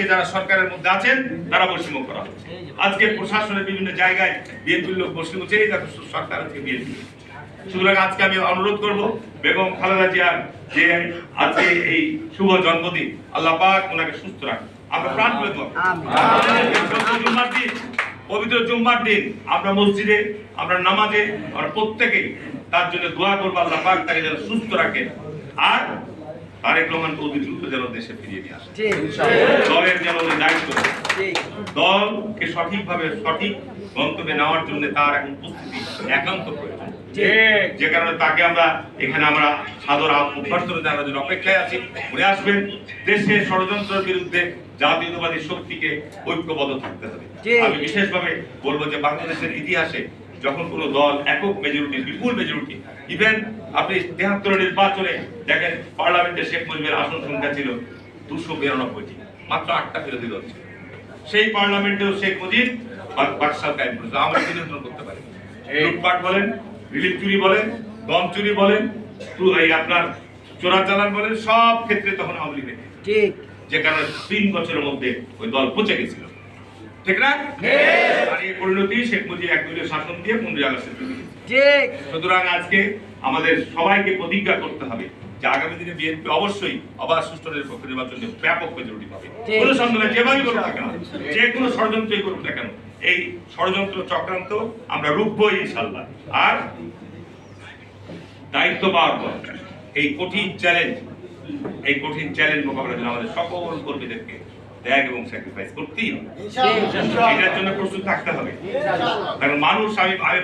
আজকে যারা সরকারের মধ্যে আছেন, তারা বৈষম্য করা। হচ্ছে আজকে প্রশাসনের বিভিন্ন জায়গায় বিএনপির লোক বৈষম্য হচ্ছে সরকার আজকে বিএনপি। সুতরাং আজকে আমি অনুরোধ করব, বেগম খালেদা জিয়ার যে আজকে এই শুভ জন্মদিন, আল্লাহ পাক ওনাকে সুস্থ রাখ আমরা প্রাণ জুম্মার দিন, পবিত্র জুম্মার দিন, আমরা মসজিদে, আমরা নামাজে, আমরা প্রত্যেকেই তার জন্য দোয়া করব, আল্লাহ পাক তাকে যেন সুস্থ রাখেন। আর তারেক রহমানকে অতি দ্রুত যেন দেশে ফিরিয়ে নিয়ে আসে। দলের যেন দায়িত্ব দলকে সঠিকভাবে সঠিক গন্তব্যে নেওয়ার জন্য তার এখন উপস্থিতি একান্ত প্রয়োজন। যে কারণে তাকে আমরা এখানে আমরা সাদর অভ্যর্থনা জানানোর জন্য অপেক্ষায় আছি। উনি আসবেন। দেশে ষড়যন্ত্রের বিরুদ্ধে জাতীয়তাবাদী শক্তিকে ঐক্যবদ্ধ থাকতে হবে। আমি বিশেষভাবে বলব যে বাংলাদেশের ইতিহাসে যখন কোনো দল একক মেজরিটি বিপুল মেজরিটি ইভেন আপনি তেহাত্তর নির্বাচনে দেখেন পার্লামেন্টে শেখ মুজিবের আসন সংখ্যা ছিল দুশো বিরানব্বইটি মাত্র আটটা বিরোধী দল ছিল। সেই পার্লামেন্টেও শেখ মুজিব বাকশাল কায়েম করেছিল আমরা নিয়ন্ত্রণ করতে পারি। লুটপাট বলেন রিলিফ চুরি বলেন গম চুরি বলেন এই আপনার চোরা চালান বলেন সব ক্ষেত্রে তখন আওয়ামী লীগ নেই। ঠিক। যে কারণে তিন বছরের মধ্যে ওই দল পচে গেছিল। ঠিক না? আর এই পরিণতি শেখ মুজিব একদলীয় শাসন দিয়ে পনেরোই আগস্টের তৈরি ঠিক। সুতরাং আজকে আমাদের সবাইকে প্রতিজ্ঞা করতে হবে যে আগামী দিনে বিএনপি অবশ্যই অবাধ সুষ্ঠু নিরপেক্ষ নির্বাচনে ব্যাপক মেজরিটি পাবে। কোনো সন্দেহ যেভাবেই করুক না কেন যে কোনো ষড়যন্ত্রই করুক না কেন এই ষড়যন্ত্র চক্রান্ত আমরা রুখবই ইনশাল্লাহ আর দায়িত্ব পাওয়ার পর এই কঠিন চ্যালেঞ্জ এই কঠিন চ্যালেঞ্জ মোকাবেলার জন্য আমাদের সকল কর্মীদেরকে ত্যাগ এবং স্যাক্রিফাইস করতেই হবে। এটার জন্য প্রস্তুত থাকতে হবে। কারণ মানুষ আমি আমি